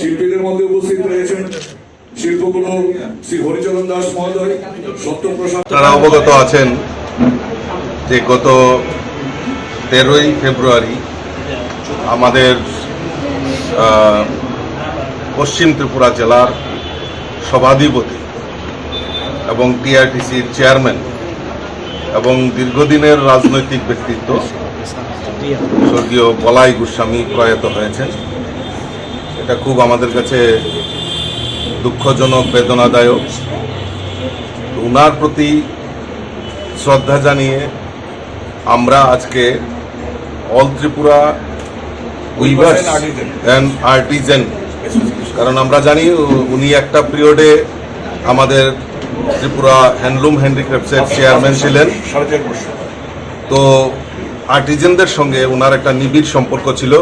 শিল্পীদের মধ্যে উপস্থিত রয়েছেন শিল্পগুলো শ্রী হরিচরণ দাস মহোদয়, সত্যপ্রসাদ আপনারা অবগত আছেন যে গত তেরোই ফেব্রুয়ারি আমাদের পশ্চিম ত্রিপুরা জেলার সভাধিপতি এবং টিআরটিসির চেয়ারম্যান এবং দীর্ঘদিনের রাজনৈতিক ব্যক্তিত্ব, স্বর্গীয় বলাই গোস্বামী প্রয়াত হয়েছেন। এটা খুব আমাদের কাছে দুঃখজনক বেদনাদায়ক। ওনার প্রতি শ্রদ্ধা জানিয়ে আমরা আজকে all Tripura weavers and artisan. কারণ আমরা জানি উনি একটা পিরিয়ডে আমাদের ত্রিপুরা হ্যান্ডলুম হ্যান্ডিক্রাফটসের চেয়ারম্যান ছিলেন। তো আর্টিজেনদের সঙ্গে ওনার একটা নিবিড় সম্পর্ক ছিল।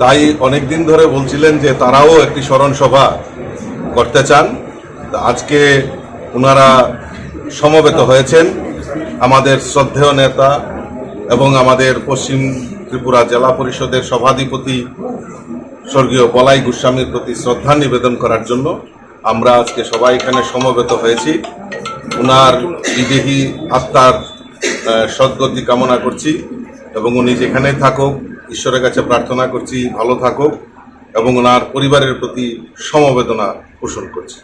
তাই অনেক দিন ধরে বলছিলেন যে তারাও একটি স্মরণ সভা করতে চান। আজকে ওনারা সমবেত হয়েছেন। আমাদের শ্রদ্ধেয় নেতা এবং আমাদের পশ্চিম ত্রিপুরা জেলা পরিষদের সভাধিপতি স্বর্গীয় বলাই গোস্বামীর প্রতি শ্রদ্ধা নিবেদন করার জন্য আমরা আজকে সবাই এখানে সমবেত হয়েছি। ওনার বিদেহী আত্মার সদ্গতি কামনা করছি এবং উনি যেখানেই থাকুক ঈশ্বরের কাছে প্রার্থনা করছি ভালো থাকুক এবং ওনার পরিবারের প্রতি সমবেদনা পোষণ করছি।